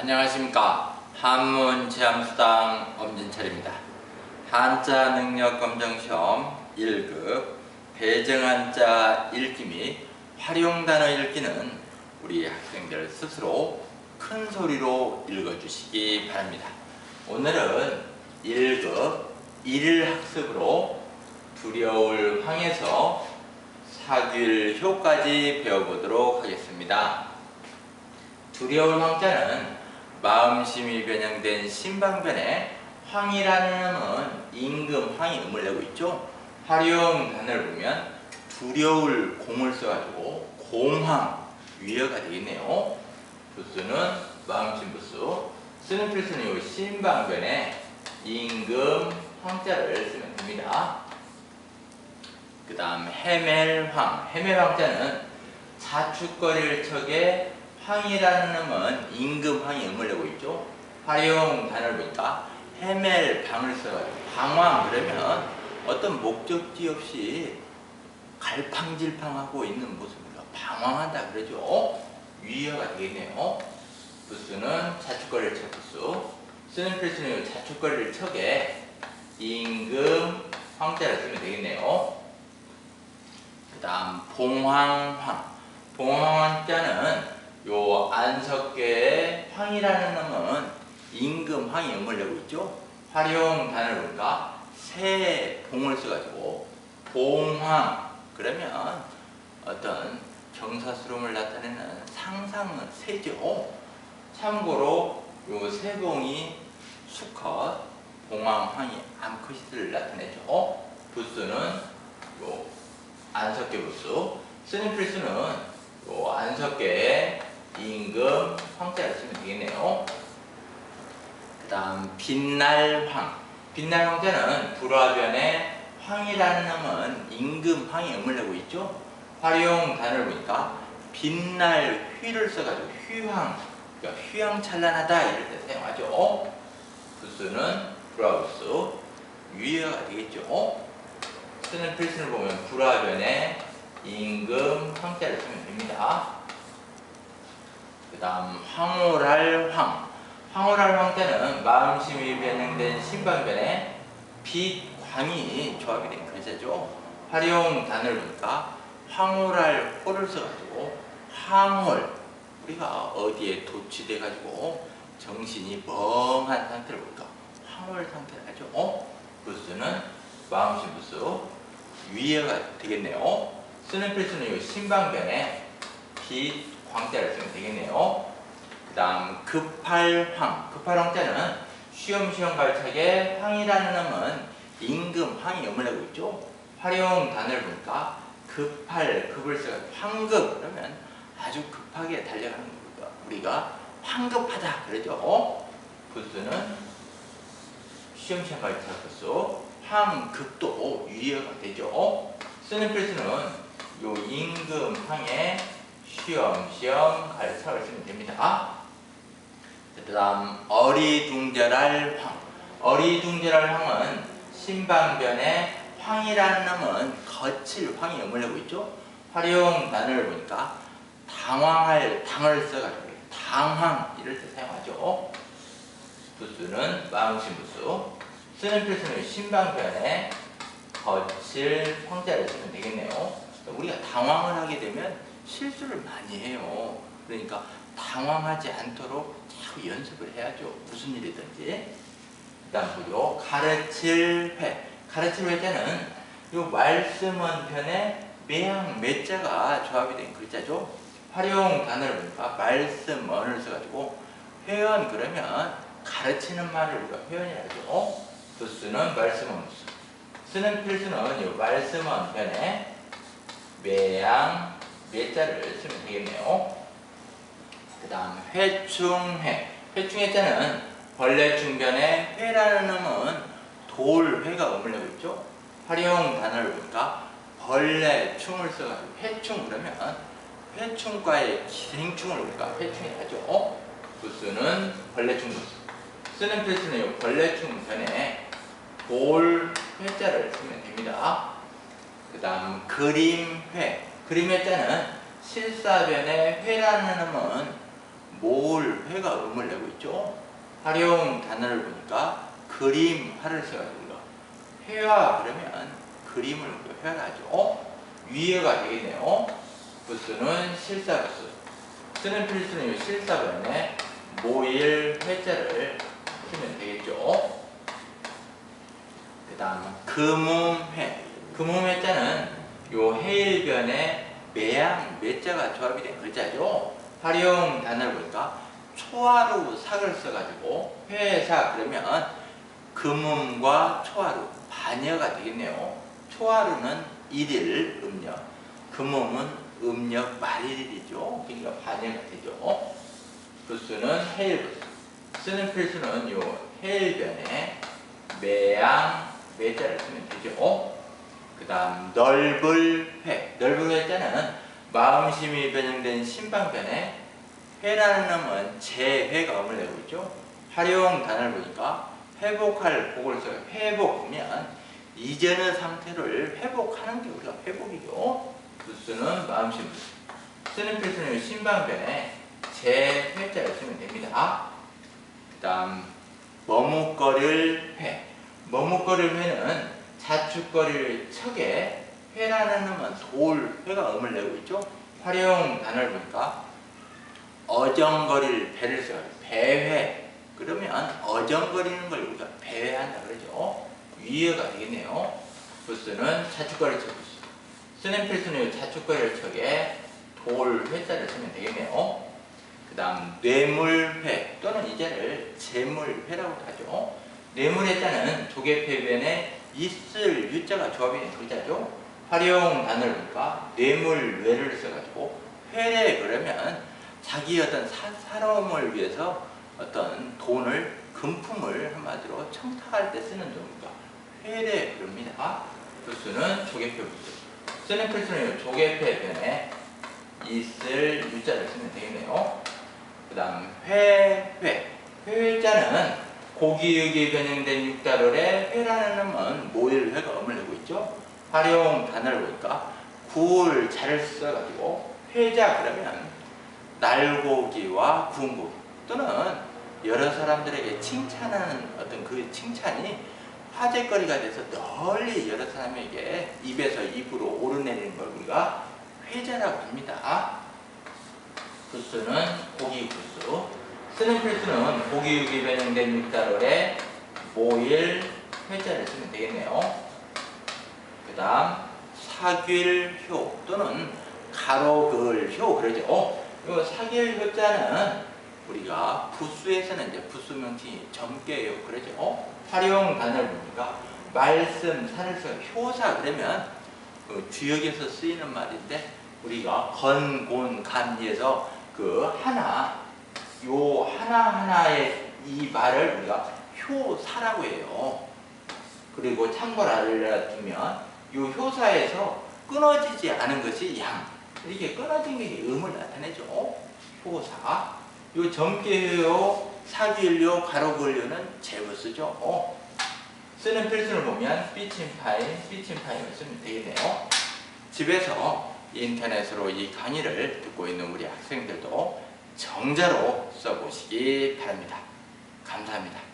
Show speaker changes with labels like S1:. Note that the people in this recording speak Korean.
S1: 안녕하십니까. 한문 체험수당 엄진철입니다. 한자 능력 검정 시험 1급 배정 한자 읽기 및 활용 단어 읽기는 우리 학생들 스스로 큰 소리로 읽어주시기 바랍니다. 오늘은 1급 1일 학습으로 두려울 황에서 사귤효까지 배워보도록 하겠습니다. 두려울 황자는 마음심이 변형된 신방변에 황이라는 음은 임금 황이 음을 내고 있죠. 활용 단어를 보면 두려울 공을 써가지고 공황 위어가 되겠네요. 부수는 마음심 부수 쓰는 필수는 이 신방변에 임금 황자를 쓰면 됩니다. 그 다음 해멜황 해멜황자는 자축거리를 척에 황이라는 음은 임금 황이 음을 내고 있죠. 활용 단어를 보니까 헤멜 방을 써가지고 방황 그러면 어떤 목적지 없이 갈팡질팡하고 있는 모습으로 방황한다 그러죠. 위어가 되겠네요. 부수는 자축거리를 쳐 부수 쓰는 필수는 자축거리를 척에 임금 황자를 쓰면 되겠네요. 그 다음 봉황황 봉황황자는 요 안석계의 황이라는 놈은 임금 황이 내고 있죠. 활용 단어를 보니까 새 봉을 써가지고 봉황 그러면 어떤 경사스러움을 나타내는 상상은 새죠. 참고로 요 세봉이 수컷 봉황황이 암컷을 나타내죠. 부수는 요 안석계 부수 쓰는 필수는 요 안석계의 임금 황자를 쓰면 되겠네요. 그 다음 빛날 황. 빛날 황자는 불화변에 황이라는 놈은 임금 황이 음을 내고 있죠. 활용 단어를 보니까 빛날 휘를 써가지고 휘황, 그러니까 휘황찬란하다 이럴 때 사용하죠. 부수는 불화부수, 위어가 되겠죠. 쓰는 필수를 보면 불화변에 임금 황자를 쓰면 됩니다. 그 다음 황홀할 황. 황홀할 황자는 마음심이 변형된 신방변에 빛, 광이 조합이 된 글자죠. 활용 단어를 보니까 황홀할 홀을 써가지고 황홀. 우리가 어디에 도취돼 가지고 정신이 멍한 상태를 보니까 황홀 상태를 하죠. 어? 부수는 마음심 부수 위에가 되겠네요. 쓰는 필수는 이 신방변에 빛, 광자를 쓰면 되겠네요. 그 다음 급할황 급할황자는 쉬엄쉬엄 갈차게 황이라는 음은 임금 황이 음을 내고 있죠. 활용 단어를 보니까 급할 급을 써서 황급 그러면 아주 급하게 달려가는 겁니다. 우리가 황급하다 그러죠. 부수는 쉬엄쉬엄 갈차 부수 황급도 위어가 되죠. 쓰는 필수는 요 임금 황 에 쉬엄쉬엄 갈차를 쓰면 됩니다. 그 다음 어리둥절할 황 어리둥절할 황은 신방변에 황이라는 놈은 거칠 황이 음을 내고 있죠. 활용 단어를 보니까 당황할 당을 써가지고 당황 이럴 때 사용하죠. 부수는 마음심 부수 쓰는 필수는 신방변에 거칠 황자를 쓰면 되겠네요. 우리가 당황을 하게 되면 실수를 많이 해요. 그러니까 당황하지 않도록 자꾸 연습을 해야죠. 무슨 일이든지. 그 다음 보죠. 가르칠 회. 가르칠 회자는 이 말씀은 편에 매양 매자가 조합이 된 글자죠. 활용 단어를 보니까 말씀 언을 써가지고 회원 그러면 가르치는 말을 우리가 회원이라 하죠. 부수는 말씀언 부수. 쓰는 필수는 이 말씀 언 편에 매양 매자를 쓰면 되겠네요. 그 다음 회충회. 회충회자는 벌레 충변에 회라는 음은 돌회가 내고 있죠. 활용 단어를 보니까 벌레 충을 써가지고 회충 그러면 회충과의 기생충을 우리가 회충이 하죠. 어? 부수는 벌레충 부수. 쓰는 필수는 벌레충 편에 돌 회자를 쓰면 됩니다. 그 다음 그림회. 그림의 자는 실사변의 회라는 음은 몰 회가 음을 내고 있죠. 활용 단어를 보니까 그림 화를 써가지고 회화 그러면 그림을 회화하죠. 어? 위에가 되겠네요. 부스는 실사부스. 쓰는 필수는 이 실사변에 모일 회자를 쓰면 되겠죠. 그 다음 금음회. 금음회 자는 요 해일변에 매양 매자가 조합이 된 글자죠. 활용 단어를 보니까 초하루 sak을 써가지고 회사 그러면 금음과 초하루 반여가 되겠네요. 초하루는 일일 음력, 금음은 음력 말일이죠. 그러니까 반여가 되죠. 부수는 해일부수. 쓰는 필수는 요 해일변에 매양 매자를 쓰면 되죠. 그 다음 넓을 회. 넓을 회자는 마음심이 변형된 신방변에 회라는 놈은 재회가 음을 내고 있죠. 활용 단어를 보니까 회복할 복을 써요. 회복하면 이전의 상태를 회복하는 게 우리가 회복이죠. 부수는 마음심 쓰는 필수는 신방변에 재회자를 쓰면 됩니다. 그 다음 머뭇거릴 회. 머뭇거릴 회는 자축거릴 척에 회라는 놈은 돌, 회가 음을 내고 있죠. 활용 단어를 보니까 어정거릴 배를 써요. 배회. 그러면 어정거리는 걸 우리가 배회한다 그러죠. 위에가 되겠네요. 부스는 자축거릴 척 부스. 쓰는 필수는 자축거릴 척에 돌 회자를 쓰면 되겠네요. 그 다음 뇌물회 또는 이제를 재물회라고 하죠. 뇌물회자는 조개폐변에 있을 유자가 조합이 된 글자죠. 활용 단어를 보니까 뇌물뇌를 써가지고 회래 그러면 자기 어떤 사, 사람을 위해서 어떤 돈을 금품을 한마디로 청탁할 때 쓰는 종류가 회래 그럽니다. 부수는 조개표 부수. 쓰는 필수는 조개폐변에 있을 유자를 쓰면 되겠네요. 그 다음 회, 회. 회자는 고기육이 변형된 육달월에 회라는 놈은 모일 회가 음을 내고 있죠. 활용 단어를 보니까 구울 자를 써가지고 회자 그러면 날고기와 구운 고기 또는 여러 사람들에게 칭찬하는 어떤 그 칭찬이 화제거리가 돼서 널리 여러 사람에게 입에서 입으로 오르내리는 걸 우리가 회자라고 합니다. 부수는 고기 부수. 쓰는 필수는 고기육이 변형된 육달월에 모일 회자를 쓰면 되겠네요. 그 다음 사길효 또는 가로글효 그러죠. 어, 이 사길효자는 우리가 부수에서는 이제 부수 명칭이 점괘요 그러죠. 어? 활용 단어를 보니까 말씀, 써 효사 그러면 그 주역에서 쓰이는 말인데 우리가 건, 곤, 간에서 그 하나 요 하나하나의 이 말을 우리가 효사라고 해요. 그리고 참고를 알려주면 요 효사에서 끊어지지 않은 것이 양. 이렇게 끊어진 게 음을 나타내죠. 효사. 요 점괘요, 사길요, 가로글요는 제부 쓰죠. 어. 쓰는 필수를 보면 삐침파인, 삐침파인을 쓰면 되겠네요. 집에서 인터넷으로 이 강의를 듣고 있는 우리 학생들도 정자로 써보시기 바랍니다. 감사합니다.